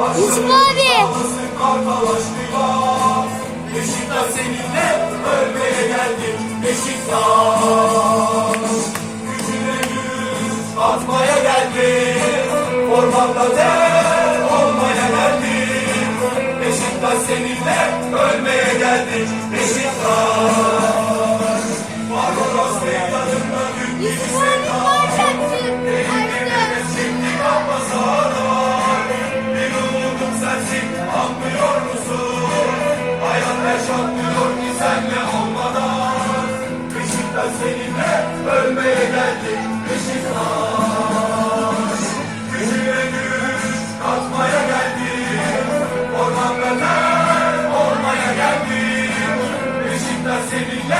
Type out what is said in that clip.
Yusuf abi. Beşiktaş seninle ölmeye geldik Beşiktaş Gücüne güç atmaya geldik Formanda der olmaya geldik Beşiktaş seninle ölmeye geldik Beşiktaş Barbaros meydanında dün Yusuf Seninle ölmeye geldik Beşiktaş Gücüne güç katmaya geldik. Ormanda ter olmaya geldik. Beşiktaş seninle